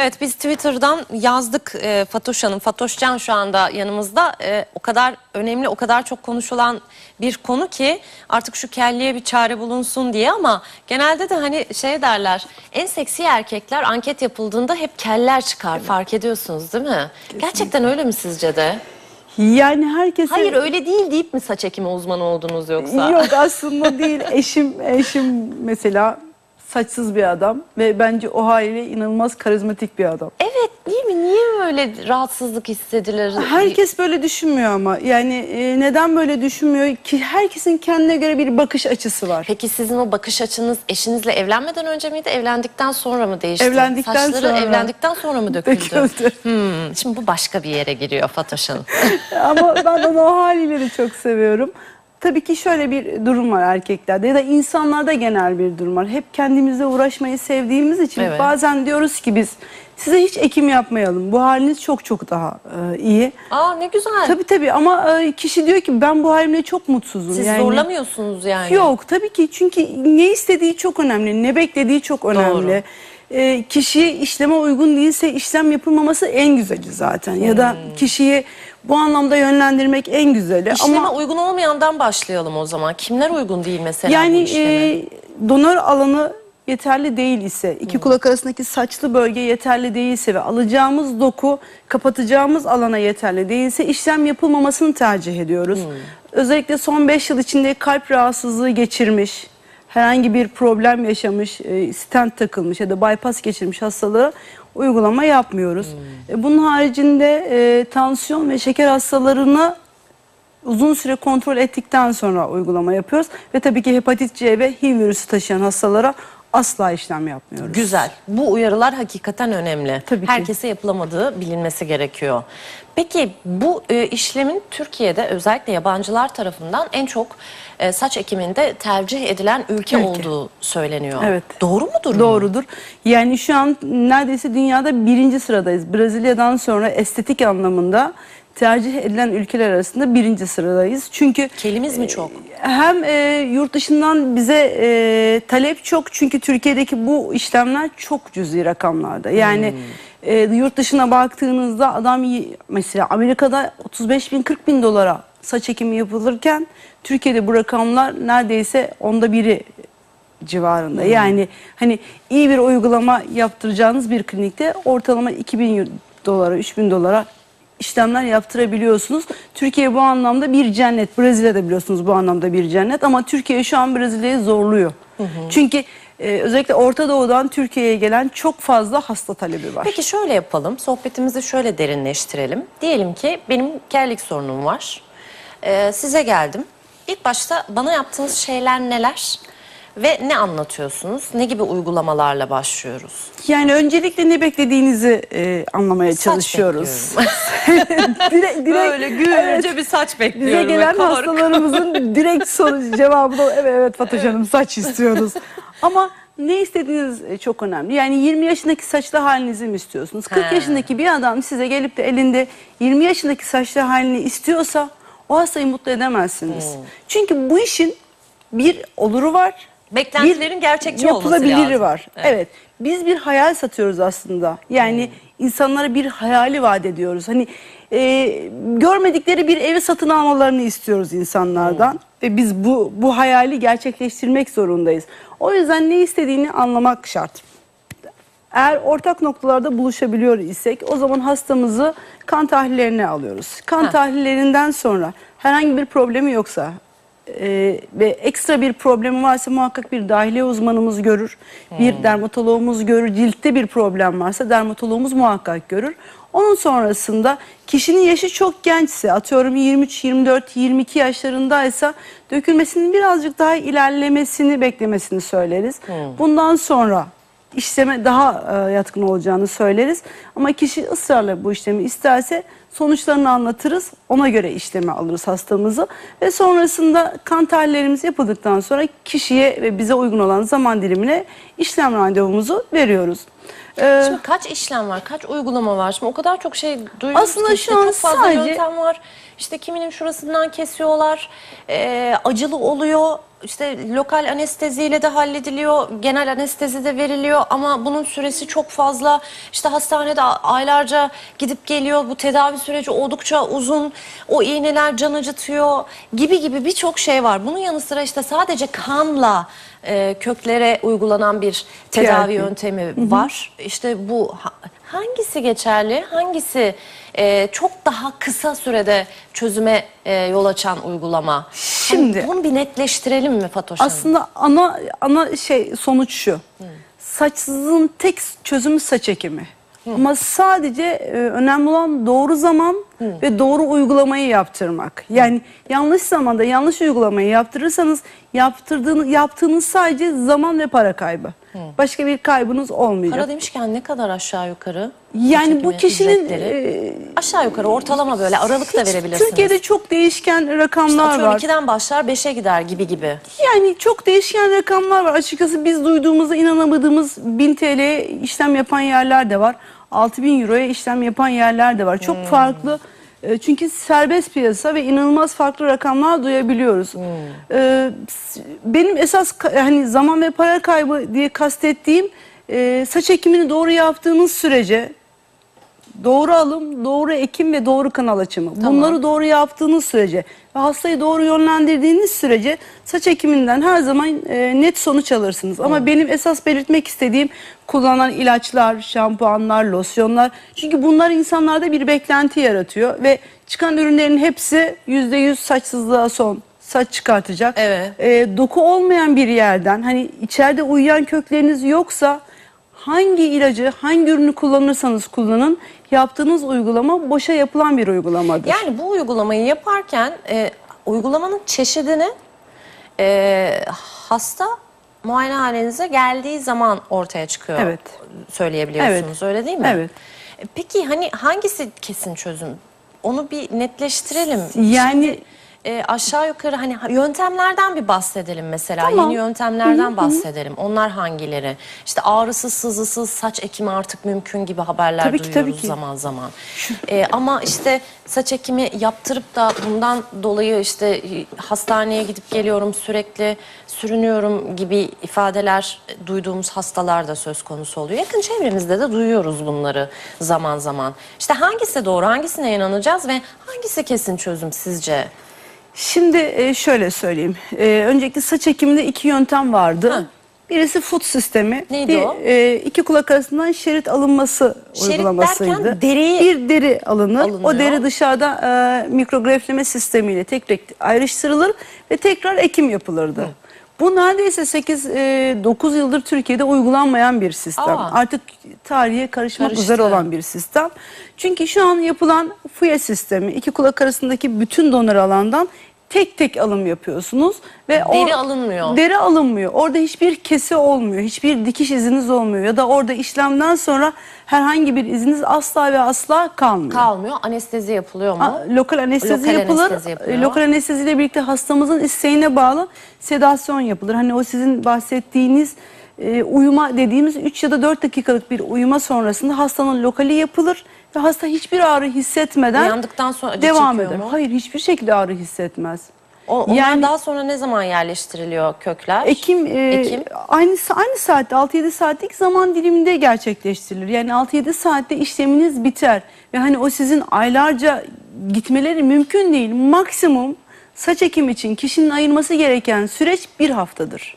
Evet biz Twitter'dan yazdık e, Fatoş Hanım. Fatoş Can şu anda yanımızda. E, o kadar önemli, o kadar çok konuşulan bir konu ki artık şu kelliye bir çare bulunsun diye ama genelde de hani şey derler en seksi erkekler anket yapıldığında hep keller çıkar fark ediyorsunuz değil mi? Gerçekten öyle mi sizce de? Yani herkese... Hayır öyle değil deyip mi saç ekimi uzmanı oldunuz yoksa? Yok aslında değil. Eşim eşim mesela saçsız bir adam ve bence o haliyle inanılmaz karizmatik bir adam. Evet değil mi? Niye böyle rahatsızlık hissedilir? Herkes böyle düşünmüyor ama yani e, neden böyle düşünmüyor ki herkesin kendine göre bir bakış açısı var. Peki sizin o bakış açınız eşinizle evlenmeden önce miydi, evlendikten sonra mı değişti? Evlendikten Saçları sonra. evlendikten sonra mı döküldü? Döküldü. Hmm, şimdi bu başka bir yere giriyor Fatoş Hanım. Ama ben onu o haliyle de çok seviyorum. Tabii ki şöyle bir durum var erkeklerde ya da insanlarda genel bir durum var. Hep kendimizle uğraşmayı sevdiğimiz için Evet. bazen diyoruz ki biz size hiç ekim yapmayalım. Bu haliniz çok çok daha e, iyi. Aa ne güzel. Tabii tabii ama e, kişi diyor ki ben bu halimle çok mutsuzum. Siz Yani- zorlamıyorsunuz yani. Yok tabii ki çünkü ne istediği çok önemli, ne beklediği çok önemli. Ee, kişiye işleme uygun değilse işlem yapılmaması en güzeli zaten. Ya da Hmm. Bu anlamda yönlendirmek en güzeli. İşleme Ama uygun olmayandan başlayalım o zaman. Kimler uygun değil mesela bu yani işleme? e, donör alanı yeterli değil ise, iki Hmm. kulak arasındaki saçlı bölge yeterli değilse ve alacağımız doku kapatacağımız alana yeterli değilse işlem yapılmamasını tercih ediyoruz. Hmm. Özellikle son 5 yıl içinde kalp rahatsızlığı geçirmiş, herhangi bir problem yaşamış, e, stent takılmış ya da bypass geçirmiş hastalara uygulama yapmıyoruz. Hmm. E, Bunun haricinde e, tansiyon ve şeker hastalarını uzun süre kontrol ettikten sonra uygulama yapıyoruz. Ve tabii ki hepatit C ve HIV virüsü taşıyan hastalara asla işlem yapmıyoruz. Güzel. Bu uyarılar hakikaten önemli. Tabii ki. Herkese yapılamadığı bilinmesi gerekiyor. Peki bu e, işlemin Türkiye'de özellikle yabancılar tarafından en çok e, saç ekiminde tercih edilen ülke, Ülke. olduğu söyleniyor. Evet. Doğru mudur bu? Doğrudur. Yani şu an neredeyse dünyada birinci sıradayız. Brezilya'dan sonra estetik anlamında tercih edilen ülkeler arasında birinci sıradayız. Çünkü Kelimiz mi çok? hem e, yurt dışından bize e, talep çok çünkü Türkiye'deki bu işlemler çok cüzi rakamlarda. Yani Hmm. e, yurt dışına baktığınızda adam mesela Amerika'da 35 bin 40 bin dolara saç ekimi yapılırken Türkiye'de bu rakamlar neredeyse onda biri civarında. Hmm. Yani hani iyi bir uygulama yaptıracağınız bir klinikte ortalama 2000 dolara 3000 dolara işlemler yaptırabiliyorsunuz. Türkiye bu anlamda bir cennet. Brezilya'da biliyorsunuz bu anlamda bir cennet ama Türkiye şu an Brezilya'yı zorluyor. Çünkü e, özellikle Orta Doğu'dan Türkiye'ye gelen çok fazla hasta talebi var. Peki şöyle yapalım. Sohbetimizi şöyle derinleştirelim. Diyelim ki benim kellik sorunum var. Ee, size geldim. İlk başta bana yaptığınız şeyler neler? Ve ne anlatıyorsunuz? Ne gibi uygulamalarla başlıyoruz? Yani öncelikle ne beklediğinizi e, anlamaya Saç çalışıyoruz. direkt, direkt, Böyle gürce evet. bir saç Bize bekliyorum. gelen Ve kabarık. hastalarımızın direkt soru cevabı da evet evet Fatoş Hanım saç istiyoruz. Ama ne istediğiniz e, çok önemli. Yani 20 yaşındaki saçlı halinizi mi istiyorsunuz? 40 He. yaşındaki bir adam size gelip de elinde 20 yaşındaki saçlı halini istiyorsa o hastayı mutlu edemezsiniz. Hmm. Çünkü bu işin bir oluru var. Beklentilerin bir gerçekçi olması yapılabiliri lazım. var. Evet. Evet. Biz bir hayal satıyoruz aslında. Yani insanlara bir hayali vaat ediyoruz. Hani e, görmedikleri bir evi satın almalarını istiyoruz insanlardan ve biz bu bu hayali gerçekleştirmek zorundayız. O yüzden ne istediğini anlamak şart. Eğer ortak noktalarda buluşabiliyor isek o zaman hastamızı kan tahlillerine alıyoruz. Kan Ha. tahlillerinden sonra herhangi bir problemi yoksa e, ve ekstra bir problemi varsa muhakkak bir dahiliye uzmanımız görür. Bir dermatologumuz görür. Ciltte bir problem varsa dermatologumuz muhakkak görür. Onun sonrasında kişinin yaşı çok gençse atıyorum 23, 24, 22 yaşlarındaysa dökülmesinin birazcık daha ilerlemesini beklemesini söyleriz. Bundan sonra işleme daha e, yatkın olacağını söyleriz. Ama kişi ısrarla bu işlemi isterse sonuçlarını anlatırız. Ona göre işleme alırız hastamızı. Ve sonrasında kan tahlillerimiz yapıldıktan sonra kişiye ve bize uygun olan zaman dilimine işlem randevumuzu veriyoruz. Ee, Şimdi kaç işlem var, kaç uygulama var? Şimdi o kadar çok şey duyuyoruz Aslında ki şu işte an çok fazla sadece- yöntem var. İşte kiminin şurasından kesiyorlar, e, acılı oluyor. İşte lokal anesteziyle de hallediliyor, genel anestezi de veriliyor ama bunun süresi çok fazla. İşte hastanede aylarca gidip geliyor. Bu tedavi süreci oldukça uzun. O iğneler can acıtıyor gibi gibi birçok şey var. Bunun yanı sıra işte sadece kanla e, köklere uygulanan bir tedavi yöntemi var. İşte bu hangisi geçerli, hangisi e, çok daha kısa sürede çözüme e, yol açan uygulama? Şimdi- Hani bunu bir netleştirelim mi Fatoş Hanım? Aslında ana ana şey sonuç şu. Saçsızlığın tek çözümü saç ekimi. Ama sadece e, önemli olan doğru zaman ve doğru uygulamayı yaptırmak. Yani yanlış zamanda yanlış uygulamayı yaptırırsanız yaptırdığını yaptığınız sadece zaman ve para kaybı. Başka bir kaybınız olmayacak. Para demişken ne kadar aşağı yukarı? yani bu kişinin ücretleri? e, aşağı yukarı ortalama böyle aralık da verebilirsiniz. Türkiye'de çok değişken rakamlar Atıyorum var. 2'den başlar 5'e gider gibi gibi. Yani çok değişken rakamlar var. Açıkçası biz duyduğumuzda inanamadığımız 1000 TL işlem yapan yerler de var. 6000 euroya işlem yapan yerler de var. Çok farklı. e, Çünkü serbest piyasa ve inanılmaz farklı rakamlar duyabiliyoruz. E, s- Benim esas hani zaman ve para kaybı diye kastettiğim e, saç ekimini doğru yaptığınız sürece doğru alım, doğru ekim ve doğru kanal açımı. Bunları doğru yaptığınız sürece ve hastayı doğru yönlendirdiğiniz sürece saç ekiminden her zaman e, net sonuç alırsınız. Ama benim esas belirtmek istediğim kullanılan ilaçlar, şampuanlar, losyonlar. Çünkü bunlar insanlarda bir beklenti yaratıyor ve çıkan ürünlerin hepsi %100 saçsızlığa son saç çıkartacak. Evet. E, doku olmayan bir yerden hani içeride uyuyan kökleriniz yoksa hangi ilacı, hangi ürünü kullanırsanız kullanın yaptığınız uygulama boşa yapılan bir uygulamadır. Yani bu uygulamayı yaparken e, uygulamanın çeşidini e, hasta muayenehanenize geldiği zaman ortaya çıkıyor. Evet. Söyleyebiliyorsunuz Evet. öyle değil mi? Evet. E, Peki hani hangisi kesin çözüm? Onu bir netleştirelim. Yani- Şimdi, e, aşağı yukarı hani ha- yöntemlerden bir bahsedelim mesela. Tamam. Yeni yöntemlerden bahsedelim. Onlar hangileri? İşte ağrısız, sızısız saç ekimi artık mümkün gibi haberler Tabii ki, duyuyoruz tabii ki. zaman zaman. Ee, ama işte saç ekimi yaptırıp da bundan dolayı işte e, hastaneye gidip geliyorum sürekli sürünüyorum gibi ifadeler duyduğumuz hastalar da söz konusu oluyor. Yakın çevremizde de duyuyoruz bunları zaman zaman. İşte hangisi doğru, hangisine inanacağız ve hangisi kesin çözüm sizce? Şimdi e, şöyle söyleyeyim. E, Öncelikle saç ekiminde iki yöntem vardı. Hı. Birisi foot sistemi. Neydi bir, o? e, iki kulak arasından şerit alınması Şerit uygulamasıydı. derken deriyi- Bir deri alınır. Alınıyor. O deri dışarıda e, mikrogrefleme sistemiyle tek tek ayrıştırılır ve tekrar ekim yapılırdı. Bu neredeyse 8-9 yıldır Türkiye'de uygulanmayan bir sistem. Aa. Artık tarihe karışmak Karıştı. üzere olan bir sistem. Çünkü şu an yapılan FUE sistemi iki kulak arasındaki bütün donör alandan tek tek alım yapıyorsunuz ve Deri alınmıyor. Deri alınmıyor. Orada hiçbir kese olmuyor. Hiçbir dikiş iziniz olmuyor ya da orada işlemden sonra herhangi bir iziniz asla ve asla kalmıyor. Kalmıyor, anestezi yapılıyor mu? A- Lokal anestezi Lokal yapılır. anestezi yapılıyor. E, Lokal anesteziyle birlikte hastamızın isteğine bağlı sedasyon yapılır. Hani o sizin bahsettiğiniz e, uyuma dediğimiz 3 ya da 4 dakikalık bir uyuma sonrasında hastanın lokali yapılır ve hasta hiçbir ağrı hissetmeden Uyandıktan sonra acı devam çekiyor eder. mu? Hayır hiçbir şekilde ağrı hissetmez. O, onlar Yani- daha sonra ne zaman yerleştiriliyor kökler? Ekim, e, Ekim. aynı aynı saatte 6-7 saatlik zaman diliminde gerçekleştirilir. Yani 6-7 saatte işleminiz biter ve hani o sizin aylarca gitmeleri mümkün değil. Maksimum saç ekim için kişinin ayırması gereken süreç bir haftadır.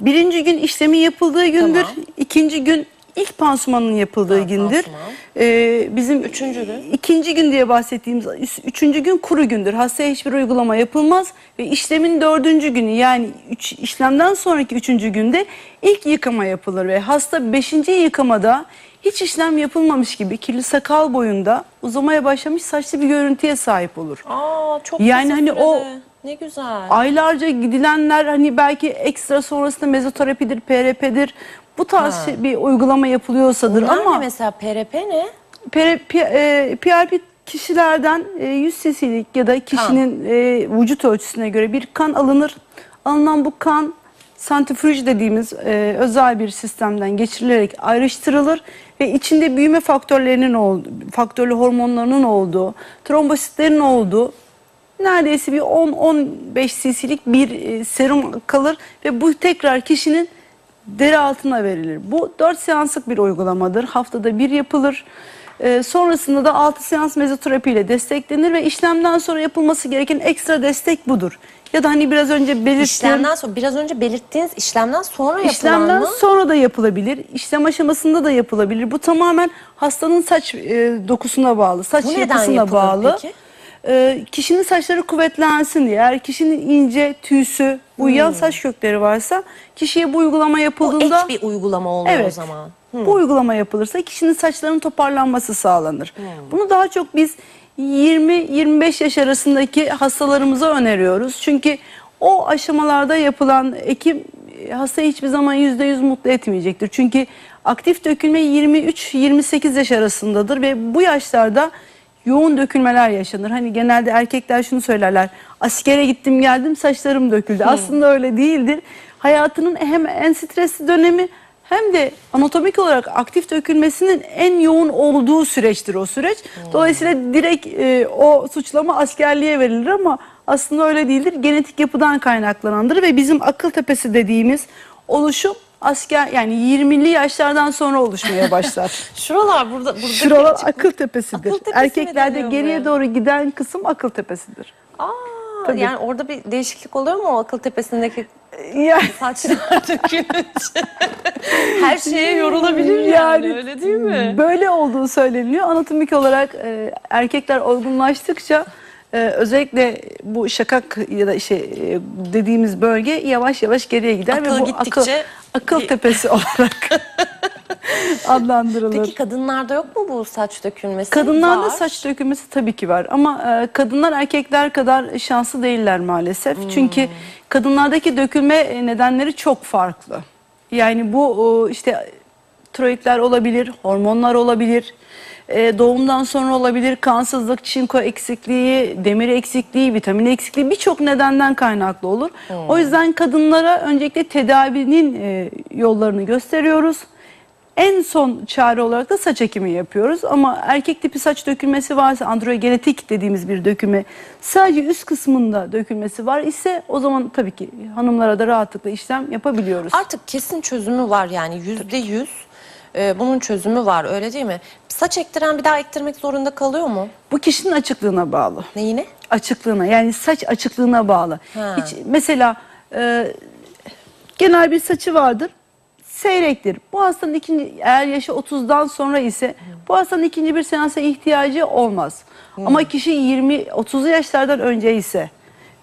Birinci gün işlemin yapıldığı gündür. Hmm. İkinci gün ilk pansumanın yapıldığı Ha, gündür. pansuman. Ee, bizim Üçüncü gün? ikinci gün diye bahsettiğimiz üç- üçüncü gün kuru gündür. Hastaya hiçbir uygulama yapılmaz ve işlemin dördüncü günü yani üç, işlemden sonraki üçüncü günde ilk yıkama yapılır ve hasta beşinci yıkamada hiç işlem yapılmamış gibi kirli sakal boyunda uzamaya başlamış saçlı bir görüntüye sahip olur. Aa çok Yani hani o- ne güzel. Aylarca gidilenler hani belki ekstra sonrasında mezoterapidir, PRP'dir. Bu tarz Ha. şey- bir uygulama yapılıyorsadır Bunlar ama ne mesela PRP ne? P- P- e, PRP kişilerden e, 100 cc'lik ya da kişinin e, vücut ölçüsüne göre bir kan alınır. Alınan bu kan santrifüj dediğimiz e, özel bir sistemden geçirilerek ayrıştırılır ve içinde büyüme faktörlerinin olduğu, faktörlü hormonlarının olduğu, trombositlerin olduğu neredeyse bir 10-15 cc'lik bir e, serum kalır ve bu tekrar kişinin deri altına verilir. Bu 4 seanslık bir uygulamadır. Haftada bir yapılır. Ee, sonrasında da 6 seans mezoterapi ile desteklenir ve işlemden sonra yapılması gereken ekstra destek budur. Ya da hani biraz önce belirttiğim İşlemden sonra biraz önce belirttiğiniz işlemden sonra yapılan işlemden mı? sonra da yapılabilir. İşlem aşamasında da yapılabilir. Bu tamamen hastanın saç e, dokusuna bağlı, saç Bu neden yapısına yapılır bağlı. peki? Ee, kişinin saçları kuvvetlensin diye. Eğer kişinin ince, tüysü, uyuyan saç kökleri varsa kişiye bu uygulama Hmm. Bu yapıldığında ek bir uygulama oluyor Evet. o zaman. Bu uygulama yapılırsa kişinin saçlarının toparlanması sağlanır. Hmm. Bunu daha çok biz 20-25 yaş arasındaki hastalarımıza öneriyoruz. Çünkü o aşamalarda yapılan ekim e, hastayı hiçbir zaman %100 mutlu etmeyecektir. Çünkü aktif dökülme 23-28 yaş arasındadır ve bu yaşlarda yoğun dökülmeler yaşanır. Hani genelde erkekler şunu söylerler. Askere gittim geldim saçlarım döküldü. Aslında öyle değildir. Hayatının hem en stresli dönemi hem de anatomik olarak aktif dökülmesinin en yoğun olduğu süreçtir o süreç. Dolayısıyla direkt e, o suçlama askerliğe verilir ama aslında öyle değildir. Genetik yapıdan kaynaklanandır ve bizim akıl tepesi dediğimiz oluşum asker yani 20'li yaşlardan sonra oluşmaya başlar. Şuralar burada burada Şuralar akıl tepesidir. Akıl tepesi Erkeklerde geriye buraya? doğru giden kısım akıl tepesidir. Aa, Tabii. yani orada bir değişiklik oluyor mu o akıl tepesindeki Yani saçlar dökülünce? Her şeye yorulabilir yani, öyle değil mi? Böyle olduğu söyleniyor. Anatomik olarak e, erkekler olgunlaştıkça e, özellikle bu şakak ya da şey e, dediğimiz bölge yavaş yavaş geriye gider Akıl ve bu gittikçe- akıl, akıl tepesi olarak adlandırılır. Peki kadınlarda yok mu bu saç dökülmesi? Kadınlarda Var. saç dökülmesi tabii ki var ama e, kadınlar erkekler kadar şanslı değiller maalesef. Hmm. Çünkü kadınlardaki dökülme e, nedenleri çok farklı. Yani bu e, işte tiroidler olabilir, hormonlar olabilir, e, doğumdan sonra olabilir, kansızlık, çinko eksikliği, demir eksikliği, vitamin eksikliği birçok nedenden kaynaklı olur. Hmm. O yüzden kadınlara öncelikle tedavinin e, yollarını gösteriyoruz. En son çare olarak da saç ekimi yapıyoruz ama erkek tipi saç dökülmesi varsa androgenetik dediğimiz bir dökülme sadece üst kısmında dökülmesi var ise o zaman tabii ki hanımlara da rahatlıkla işlem yapabiliyoruz. Artık kesin çözümü var yani yüzde yüz e, bunun çözümü var öyle değil mi? Saç ektiren bir daha ektirmek zorunda kalıyor mu? Bu kişinin açıklığına bağlı. Neyine? Açıklığına yani saç açıklığına bağlı. Ha. Hiç, mesela e, genel bir saçı vardır seyrektir. Bu hastanın ikinci eğer yaşı 30'dan sonra ise bu hastanın ikinci bir seansa ihtiyacı olmaz. Ama kişi 20 30'lu yaşlardan önce ise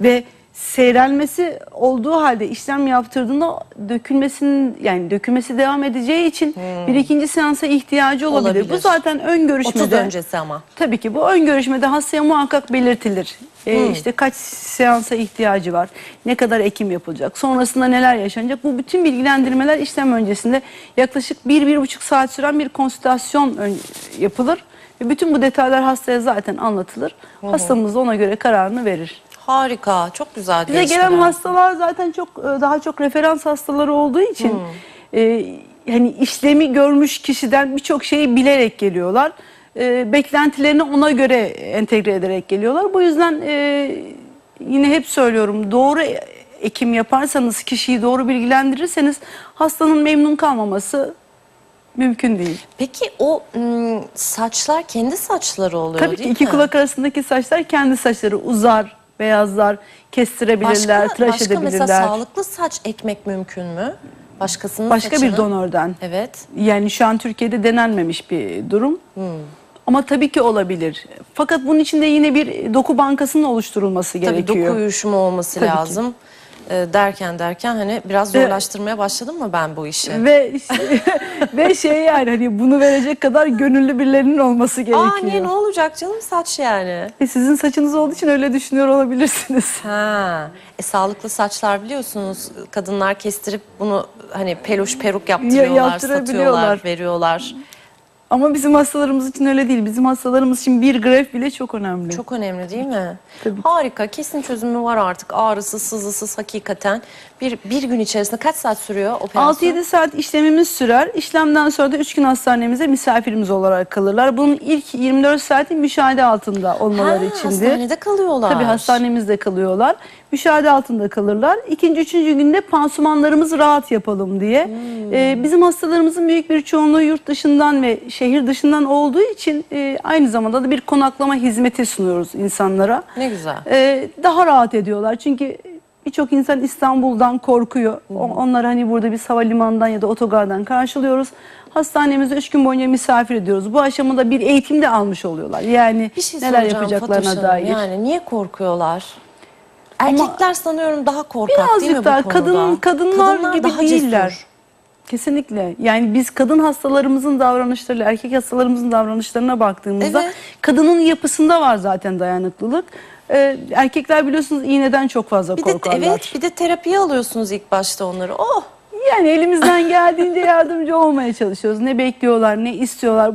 ve seyrelmesi olduğu halde işlem yaptırdığında dökülmesinin yani dökülmesi devam edeceği için bir ikinci seansa ihtiyacı olabilir. Olabilir. Bu zaten ön görüşmede 30 öncesi ama. Tabii ki bu ön görüşmede hastaya muhakkak belirtilir. Ee, işte kaç seansa ihtiyacı var, ne kadar ekim yapılacak, sonrasında neler yaşanacak. Bu bütün bilgilendirmeler işlem öncesinde yaklaşık bir, bir buçuk saat süren bir konsültasyon ön- yapılır. Ve bütün bu detaylar hastaya zaten anlatılır. Hastamız da ona göre kararını verir. Harika çok güzel Bize gelişmeler. gelen hastalar zaten çok e, daha çok referans hastaları olduğu için e, hani işlemi görmüş kişiden birçok şeyi bilerek geliyorlar. E, beklentilerini ona göre entegre ederek geliyorlar. Bu yüzden e, yine hep söylüyorum doğru ekim yaparsanız kişiyi doğru bilgilendirirseniz hastanın memnun kalmaması mümkün değil. Peki o ım, saçlar kendi saçları oluyor Tabii ki iki mi? kulak arasındaki saçlar kendi saçları uzar, beyazlar, kestirebilirler, başka, tıraş başka edebilirler. mesela sağlıklı saç ekmek mümkün mü? Başkasının Başka bir saçını- donörden. Evet. Yani şu an Türkiye'de denenmemiş bir durum. Hmm. Ama tabii ki olabilir. Fakat bunun için de yine bir doku bankasının oluşturulması Tabii gerekiyor. doku uyuşumu olması Tabii ki. lazım. Ee, derken derken hani biraz zorlaştırmaya başladım mı ben bu işi? Ve ve şey yani hani bunu verecek kadar gönüllü birilerinin olması gerekiyor. Aa niye ne olacak canım saç yani? E, sizin saçınız olduğu için öyle düşünüyor olabilirsiniz. Ha, e, sağlıklı saçlar biliyorsunuz kadınlar kestirip bunu hani peluş peruk yaptırıyorlar, satıyorlar, veriyorlar. Ama bizim hastalarımız için öyle değil. Bizim hastalarımız için bir gref bile çok önemli. Çok önemli değil mi? Tabii ki. Harika. Kesin çözümü var artık. Ağrısız, sızısız hakikaten. Bir, bir gün içerisinde kaç saat sürüyor operasyon? 6-7 saat işlemimiz sürer. İşlemden sonra da 3 gün hastanemize misafirimiz olarak kalırlar. Bunun ilk 24 saati müşahede altında olmaları Ha, içindi. Hastanede kalıyorlar. Tabii hastanemizde kalıyorlar. Müşahede altında kalırlar. İkinci, üçüncü günde pansumanlarımızı rahat yapalım diye. Hmm. Ee, bizim hastalarımızın büyük bir çoğunluğu yurt dışından ve şehir dışından olduğu için e, aynı zamanda da bir konaklama hizmeti sunuyoruz insanlara. Ne güzel. Ee, daha rahat ediyorlar. Çünkü birçok insan İstanbul'dan korkuyor. O- Onları hani burada bir havalimanından ya da otogardan karşılıyoruz. Hastanemizde üç gün boyunca misafir ediyoruz. Bu aşamada bir eğitim de almış oluyorlar. Yani Bir şey neler yapacaklarına Fatoş dair. Yani niye korkuyorlar? Erkekler sanıyorum daha korkak değil mi bu daha konuda? kadın kadınlar, gibi daha değiller. cesur. Kesinlikle. Yani biz kadın hastalarımızın davranışlarıyla erkek hastalarımızın davranışlarına baktığımızda Evet. kadının yapısında var zaten dayanıklılık. Ee, erkekler biliyorsunuz iğneden çok fazla Bir de, korkarlar. evet bir de terapiye alıyorsunuz ilk başta onları. Oh Yani elimizden geldiğince yardımcı olmaya çalışıyoruz. Ne bekliyorlar, ne istiyorlar.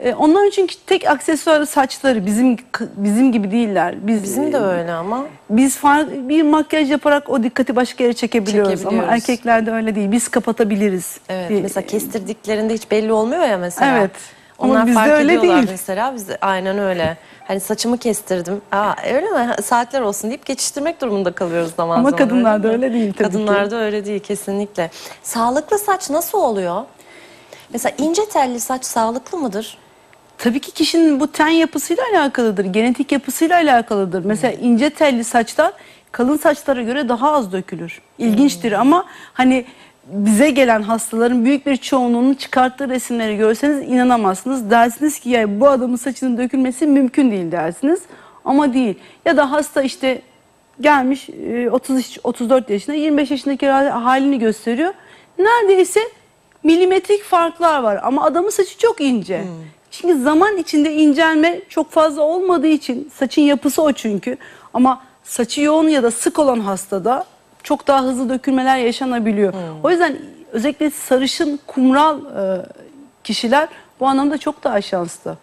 Ee, onların çünkü tek aksesuarı saçları. Bizim bizim gibi değiller. Biz bizim de öyle ama. Biz fark, bir makyaj yaparak o dikkati başka yere çekebiliyoruz. Ama Çekebiliyoruz. erkeklerde öyle değil. Biz kapatabiliriz. Evet Bir- mesela kestirdiklerinde hiç belli olmuyor ya mesela. Evet. Ama Onlar bizde fark öyle ediyorlar değil. mesela. Bizde aynen öyle. Hani saçımı kestirdim. Aa öyle mi? Saatler olsun deyip geçiştirmek durumunda kalıyoruz zaman Ama zaman. kadınlarda mi? öyle değil tabii ki. Kadınlarda öyle değil kesinlikle. Sağlıklı saç nasıl oluyor? Mesela ince telli saç sağlıklı mıdır? Tabii ki kişinin bu ten yapısıyla alakalıdır. Genetik yapısıyla alakalıdır. Mesela Hmm. ince telli saçlar kalın saçlara göre daha az dökülür. İlginçtir Hmm. ama hani bize gelen hastaların büyük bir çoğunluğunun çıkarttığı resimleri görseniz inanamazsınız. Dersiniz ki ya bu adamın saçının dökülmesi mümkün değil dersiniz. Ama değil. Ya da hasta işte gelmiş e, 30 34 yaşında 25 yaşındaki halini gösteriyor. Neredeyse milimetrik farklar var ama adamın saçı çok ince. Çünkü zaman içinde incelme çok fazla olmadığı için saçın yapısı o çünkü. Ama saçı yoğun ya da sık olan hastada çok daha hızlı dökülmeler yaşanabiliyor. O yüzden özellikle sarışın, kumral e, kişiler bu anlamda çok daha şanslı.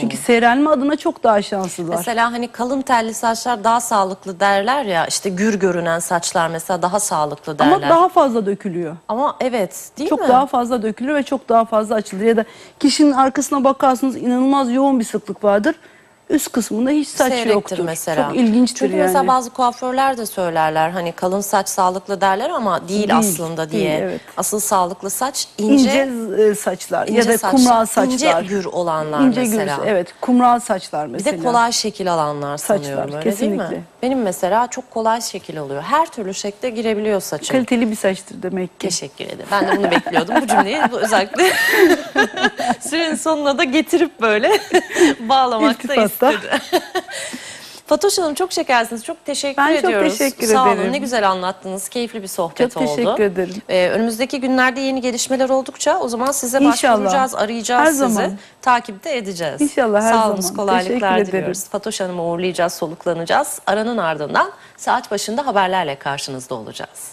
Çünkü seyrelme adına çok daha şanslılar. Mesela hani kalın telli saçlar daha sağlıklı derler ya. işte gür görünen saçlar mesela daha sağlıklı derler. Ama daha fazla dökülüyor. Ama evet değil çok mi? daha fazla dökülür ve çok daha fazla açılır. Ya da kişinin arkasına bakarsınız inanılmaz yoğun bir sıklık vardır. Üst kısmında hiç saç Seyrektir yoktur. mesela. Çok ilginçtir Çünkü yani. mesela bazı kuaförler de söylerler hani kalın saç sağlıklı derler ama değil, Değil, aslında değil, diye. evet. Asıl sağlıklı saç ince, ince, e, saçlar ya ince da saçlar, kumral saçlar. ince gür olanlar İnce mesela. gür, evet. Kumral saçlar Bir mesela. de kolay şekil alanlar Saçlar, sanıyorum öyle değil kesinlikle. mi? Benim mesela çok kolay şekil oluyor. Her türlü şekle girebiliyor saçım. Kaliteli bir saçtır demek ki. Teşekkür ederim. Ben de bunu bekliyordum. Bu cümleyi bu özellikle sürenin sonuna da getirip böyle bağlamak da İstedi. Fatoş Hanım çok şekersiniz. Çok teşekkür Ben çok ediyoruz. teşekkür Sağ ederim. olun. Ne güzel anlattınız. Keyifli bir sohbet Çok oldu. teşekkür ederim. Ee, önümüzdeki günlerde yeni gelişmeler oldukça o zaman size İnşallah. başvuracağız, arayacağız Her sizi. zaman. Takipte edeceğiz. İnşallah, her Sağ zaman. kolaylıklar Teşekkür diliyoruz. ederim. Fatoş Hanım'ı uğurlayacağız, soluklanacağız. Aranın ardından saat başında haberlerle karşınızda olacağız.